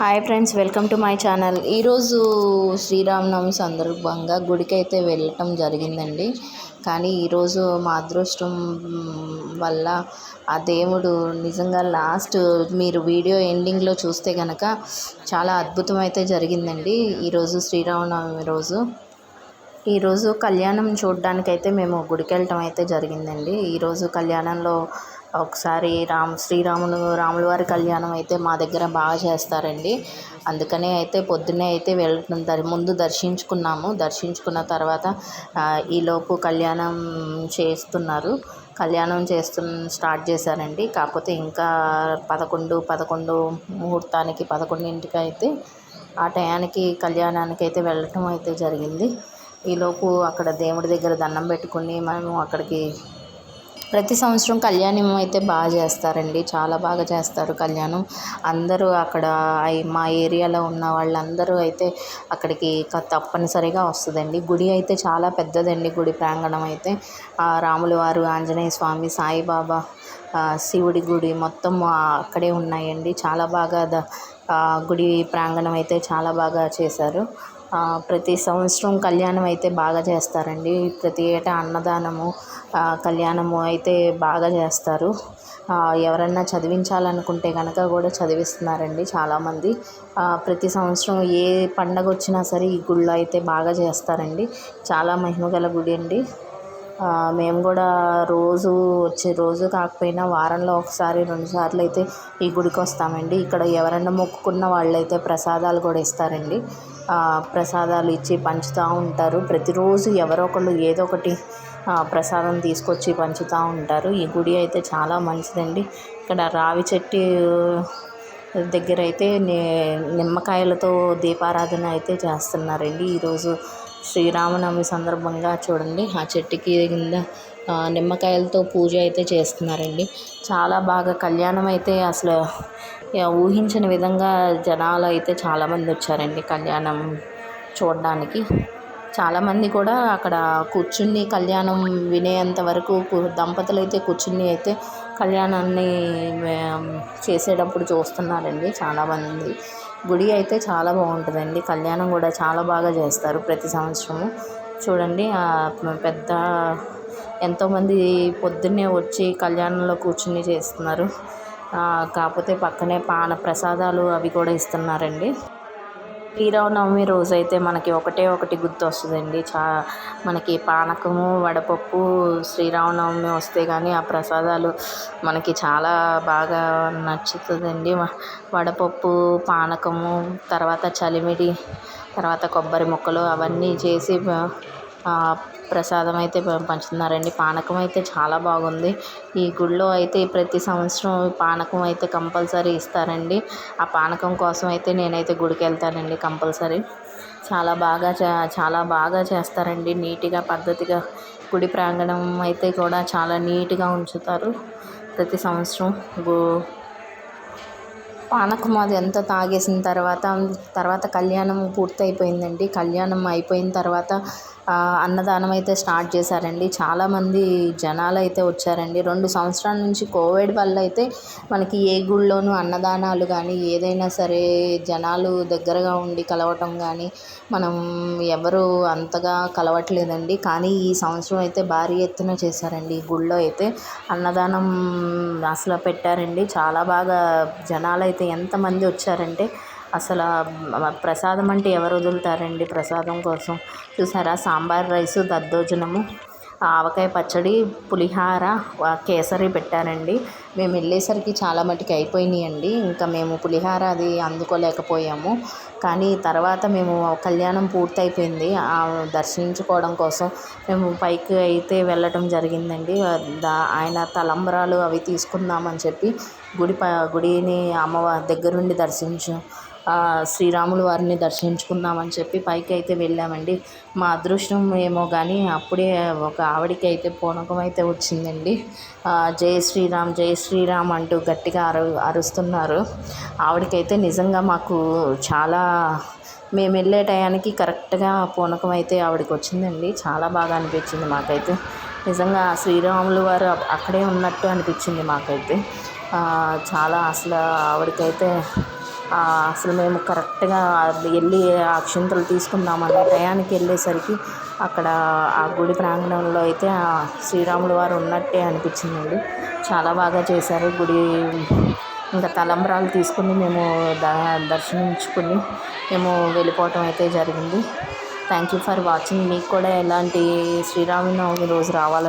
Hi friends welcome to my channel ఈరోజు శ్రీరామనవమి సందర్భంగా గుడికి అయితే వెళ్ళటం జరిగిందండి. కానీ ఈరోజు మా అదృష్టం వల్ల ఆ దేవుడు నిజంగా లాస్ట్ మీరు వీడియో ఎండింగ్లో చూస్తే కనుక చాలా అద్భుతం అయితే జరిగిందండి ఈరోజు శ్రీరామనవమి రోజు. ఈరోజు కళ్యాణం చూడడానికైతే మేము గుడికి వెళ్ళటం అయితే జరిగిందండి. ఈరోజు కళ్యాణంలో ఒకసారి రామ్ శ్రీరాములు రాముల వారి కళ్యాణం అయితే మా దగ్గర బాగా చేస్తారండి. అందుకనే అయితే పొద్దున్నే అయితే వెళ్ళటం ముందు దర్శించుకున్నాము. దర్శించుకున్న తర్వాత ఈలోపు కళ్యాణం చేస్తున్నారు. కళ్యాణం చేస్తు స్టార్ట్ చేశారండి. కాకపోతే ఇంకా పదకొండు పదకొండు ముహూర్తానికి పదకొండింటికి అయితే ఆ టయానికి కళ్యాణానికి అయితే వెళ్ళటం అయితే జరిగింది. ఈలోపు అక్కడ దేవుడి దగ్గర దండం పెట్టుకుని మేము అక్కడికి ప్రతి సంవత్సరం కళ్యాణం అయితే బాగా చేస్తారండి. చాలా బాగా చేస్తారు కళ్యాణం. అందరూ అక్కడ మా ఏరియాలో ఉన్న వాళ్ళందరూ అయితే అక్కడికి తప్పనిసరిగా వస్తుందండి. గుడి అయితే చాలా పెద్దదండి గుడి ప్రాంగణం అయితే. రాముల వారు ఆంజనేయ స్వామి సాయిబాబా శివుడి గుడి మొత్తం అక్కడే ఉన్నాయండి. చాలా బాగా గుడి ప్రాంగణం అయితే చాలా బాగా చేశారు. ప్రతి సంవత్సరం కళ్యాణం అయితే బాగా చేస్తారండి. ప్రతి ఏటా అన్నదానము కళ్యాణము అయితే బాగా చేస్తారు. ఎవరన్నా చదివించాలనుకుంటే కనుక కూడా చదివిస్తున్నారండి చాలామంది. ప్రతి సంవత్సరం ఏ పండగ వచ్చినా సరే ఈ గుళ్ళో అయితే బాగా చేస్తారండి. చాలా మహిమగల గుడి అండి. మేము కూడా రోజు వచ్చే రోజు కాకపోయినా వారంలో ఒకసారి రెండు సార్లు అయితే ఈ గుడికి వస్తామండి. ఇక్కడ ఎవరైనా మొక్కుకున్న వాళ్ళైతే ప్రసాదాలు కూడా ఇస్తారండి. ప్రసాదాలు ఇచ్చి పంచుతూ ఉంటారు. ప్రతిరోజు ఎవరో ఒకళ్ళు ఏదో ఒకటి ప్రసాదం తీసుకొచ్చి పంచుతూ ఉంటారు. ఈ గుడి అయితే చాలా మంచిదండి. ఇక్కడ రావి చెట్టు దగ్గర అయితే నిమ్మకాయలతో దీపారాధన అయితే చేస్తున్నారండి. ఈరోజు శ్రీరామనవమి సందర్భంగా చూడండి. ఆ చెట్టుకి కింద నిమ్మకాయలతో పూజ అయితే చేస్తున్నారండి. చాలా బాగా కళ్యాణం అయితే అసలు ఊహించని విధంగా జనాలు అయితే చాలామంది వచ్చారండి కళ్యాణం చూడడానికి. చాలామంది కూడా అక్కడ కూర్చుని కళ్యాణం వినేంత వరకు దంపతులు అయితే కూర్చుని అయితే కళ్యాణాన్ని చేసేటప్పుడు చూస్తున్నారండి చాలామంది. గుడి అయితే చాలా బాగుంటుందండి. కళ్యాణం కూడా చాలా బాగా చేస్తారు ప్రతి సంవత్సరము. చూడండి పెద్ద ఎంతోమంది పొద్దున్నే వచ్చి కళ్యాణంలో కూర్చుని చేస్తున్నారు. కాకపోతే పక్కనే పాన ప్రసాదాలు అవి కూడా ఇస్తున్నారండి. శ్రీరామనవమి రోజు అయితే మనకి ఒకటే ఒకటి గుర్తు వస్తుందండి చా మనకి పానకము వడపప్పు శ్రీరామనవమి వస్తే కానీ ఆ ప్రసాదాలు మనకి చాలా బాగా నచ్చుతుందండి. వడపప్పు పానకము తర్వాత చలిమిడి తర్వాత కొబ్బరి ముక్కలు అవన్నీ చేసి ప్రసాదం అయితే పంచుతున్నారండి. పానకం అయితే చాలా బాగుంది. ఈ గుడిలో అయితే ప్రతి సంవత్సరం పానకం అయితే కంపల్సరీ ఇస్తారండి. ఆ పానకం కోసం అయితే నేనైతే గుడికి వెళ్తానండి కంపల్సరీ. చాలా బాగా చాలా బాగా చేస్తారండి. నీట్గా పద్ధతిగా గుడి ప్రాంగణం అయితే కూడా చాలా నీట్గా ఉంచుతారు. ప్రతి సంవత్సరం గో పానకం అది అంతా తాగేసిన తర్వాత తర్వాత కళ్యాణం పూర్తయిపోయిందండి. కళ్యాణం అయిపోయిన తర్వాత అన్నదానం అయితే స్టార్ట్ చేశారండి. చాలామంది జనాలు అయితే వచ్చారండి. రెండు సంవత్సరాల నుంచి కోవిడ్ వల్ల అయితే మనకి ఏ గుళ్ళోనూ అన్నదానాలు కానీ ఏదైనా సరే జనాలు దగ్గరగా ఉండి కలవటం కానీ మనం ఎవరు అంతగా కలవట్లేదండి. కానీ ఈ సంవత్సరం అయితే భారీ ఎత్తున చేశారండి. ఈ గుళ్ళో అయితే అన్నదానం అసలు పెట్టారండి. చాలా బాగా జనాలు అయితే ఎంతమంది వచ్చారంటే అసలు ప్రసాదం అంటే ఎవరు వదులుతారండి? ప్రసాదం కోసం చూసారా? సాంబార్ రైసు దద్దోజనము ఆవకాయ పచ్చడి పులిహార కేసరి పెట్టారండి. మేము వెళ్ళేసరికి చాలా మటుకు అయిపోయినాయండి. ఇంకా మేము పులిహార అది అందుకోలేకపోయాము. కానీ తర్వాత మేము కళ్యాణం పూర్తయిపోయింది. దర్శించుకోవడం కోసం మేము పైకి అయితే వెళ్ళటం జరిగిందండి. ఆయన తలంబరాలు అవి తీసుకుందామని చెప్పి గుడి ప గుడిని అమ్మవారి దగ్గరుండి దర్శించు శ్రీరాములు వారిని దర్శించుకుందామని చెప్పి పైకి అయితే వెళ్ళామండి. మా అదృష్టం ఏమో కానీ అప్పుడే ఒక ఆవిడకి అయితే పూనకం అయితే వచ్చిందండి. జై శ్రీరామ్ జై శ్రీరామ్ అంటూ గట్టిగా అరు అరుస్తున్నారు. ఆవిడకైతే నిజంగా మాకు చాలా మేము వెళ్ళే టయానికి కరెక్ట్గా పూనకం అయితే ఆవిడకి వచ్చిందండి. చాలా బాగా అనిపించింది మాకైతే. నిజంగా శ్రీరాములు వారు అక్కడే ఉన్నట్టు అనిపించింది మాకైతే. చాలా అసలు ఆవిడకైతే అసలు మేము కరెక్ట్గా వెళ్ళి అక్షింతలు తీసుకుందామని టయానికి వెళ్ళేసరికి అక్కడ ఆ గుడి ప్రాంగణంలో అయితే ఆ శ్రీరాములు వారు ఉన్నట్టే అనిపించిందండి. చాలా బాగా చేశారు. గుడి ఇంకా తలంబ్రాలు తీసుకుని మేము ద దర్శించుకుని మేము వెళ్ళిపోవటం అయితే జరిగింది. Thank you for watching. మీకు కూడా ఎలాంటి శ్రీరామనవమి రోజు రావాలని